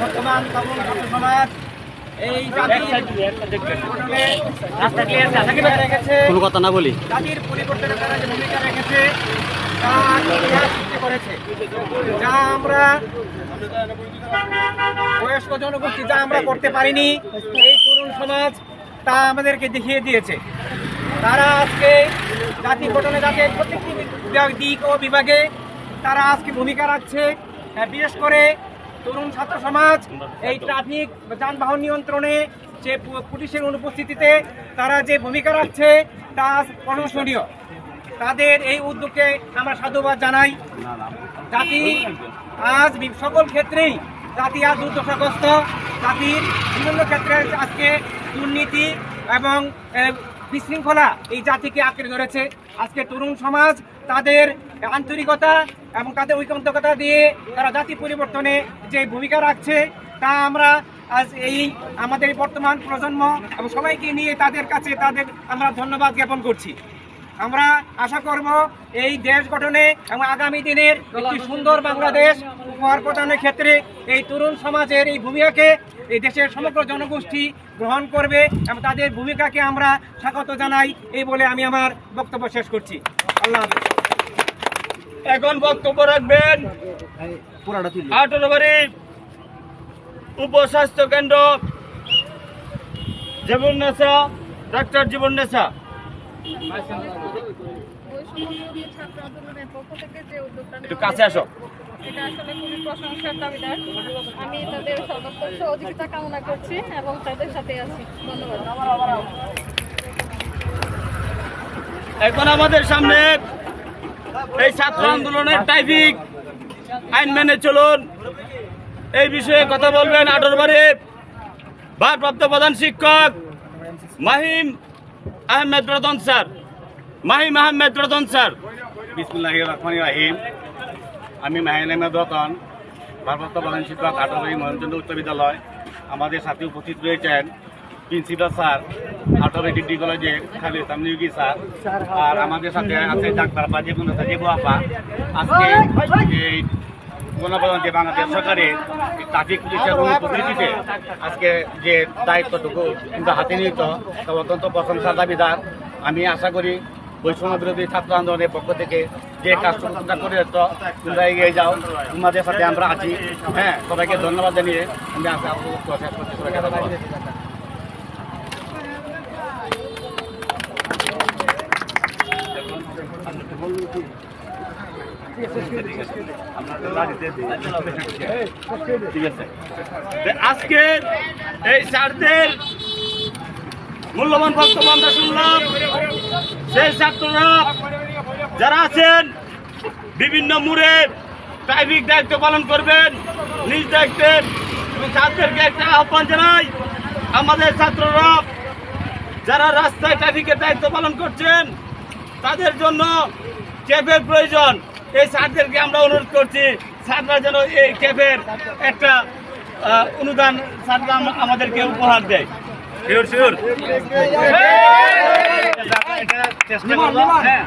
বর্তমান এই না বলি? জাতির পরিবর্তনে তারা যে ভূমিকা রেখেছে তা করেছে যা আমরা বয়স্ক জনগোষ্ঠী যা আমরা করতে পারিনি এই তরুণ সমাজ তা আমাদেরকে দেখিয়ে দিয়েছে তারা আজকে জাতি গঠনে জাতির প্রত্যেকটি দিক ও বিভাগে তারা আজকে ভূমিকা রাখছে। বিশেষ করে তরুণ ছাত্র সমাজ, এই ট্রাফিক যানবাহন নিয়ন্ত্রণে যে পুলিশের অনুপস্থিতিতে তারা যে ভূমিকা রাখছে, তা প্রশংসনীয়। তাদের এই উদ্যোগকে আমরা সাধুবাদ জানাই। জাতি আজ সকল ক্ষেত্রেই জাতি আজ দুর্দশাগ্রস্ত। জাতির বিভিন্ন ক্ষেত্রে আজকে দুর্নীতি এবং বিশৃঙ্খলা এই জাতিকে আঁকড়ে ধরেছে। আজকে তরুণ সমাজ তাদের আন্তরিকতা এবং তাদের ঐকান্তিকতা দিয়ে তারা জাতি পরিবর্তনে যে ভূমিকা রাখছে, তা আমরা আজ এই আমাদের বর্তমান প্রজন্ম এবং সবাইকে নিয়ে তাদের কাছে তাদের আমরা ধন্যবাদ জ্ঞাপন করছি। আমরা আশা করব এই দেশ গঠনে এবং আগামী দিনের একটি সুন্দর বাংলাদেশ উপহার প্রদানের ক্ষেত্রে এই তরুণ সমাজের এই ভূমিকাকে এই দেশের সমগ্র জনগোষ্ঠী গ্রহণ করবে এবং তাদের ভূমিকাকে আমরা স্বাগত জানাই এই বলে আমি আমার বক্তব্য শেষ করছি। আল্লাহ হাফেজ। এখন বক্তব্য রাখবেন আঠারো বাড়ি উপস্বাস্থ্য কেন্দ্র জীবন নেশা ডাক্তার জীবন নেশা। একটু কাছে আসো। এটা আসলে খুবই প্রশংসার দাবিদার। আমি তাদের সর্বাত্মক সহযোগিতা কামনা করছি এবং তাদের সাথে আছি। ধন্যবাদ। এখন আমাদের সামনে এই ছাত্র আন্দোলনের ট্রাফিক আইন মেনে চলুন। এই বিষয়ে কথা বলবেন আঠারোবারে ভারপ্রাপ্ত প্রধান শিক্ষক মাহিম আহমেদ রতন স্যার। মাহিম আহমেদ রতন স্যার। বিসমুল্লাহ রাহিম। আমি মাহিন আহমেদ রতন, ভারপ্রাপ্ত প্রধান শিক্ষক আটবাড়ি মহেন্দ্র উচ্চ বিদ্যালয়। আমাদের সাথে উপস্থিত রয়েছেন প্রিন্সিপাল স্যার আটবাড়ি ডিগ্রি কলেজের খালি নিয়োগী স্যার। আর আমাদের সাথে আছে ডাক্তার বা যে কোনো সাজেবু আপা। আজকে এই গণপ্রজাতন্ত্রী বাংলাদেশ সরকারের ট্রাফিক পুলিশের অনুপস্থিতিতে আজকে যে দায়িত্বটুকু কিন্তু হাতে নিত তা অত্যন্ত প্রশংসার দাবিদার। আমি আশা করি বৈষম্য বিরোধী ছাত্র আন্দোলনের পক্ষ থেকে যে তোমরা করে যেত তোমরা এগিয়ে যাও, তোমাদের সাথে আমরা আছি। হ্যাঁ সবাইকে ধন্যবাদ জানিয়ে আমি আশা করছি আজকে এই স্যারদের মূল্যবান বক্তব্য শুনলাম। সেই ছাত্ররা যারা আছেন, বিভিন্ন মোড়ে ট্রাফিক দায়িত্ব পালন করবেন, নিজ দায়িত্বের এবং ছাত্রদেরকে একটা আহ্বান জানাই। আমাদের ছাত্ররা যারা রাস্তায় ট্রাফিকের দায়িত্ব পালন করছেন, তাদের জন্য ক্যাবের প্রয়োজন। এই স্যারদেরকে আমরা অনুরোধ করছি স্যাররা যেন এই ক্যাফের একটা অনুদান স্যাররা আমাদেরকে উপহার দেয় চেষ্টা করব হ্যাঁ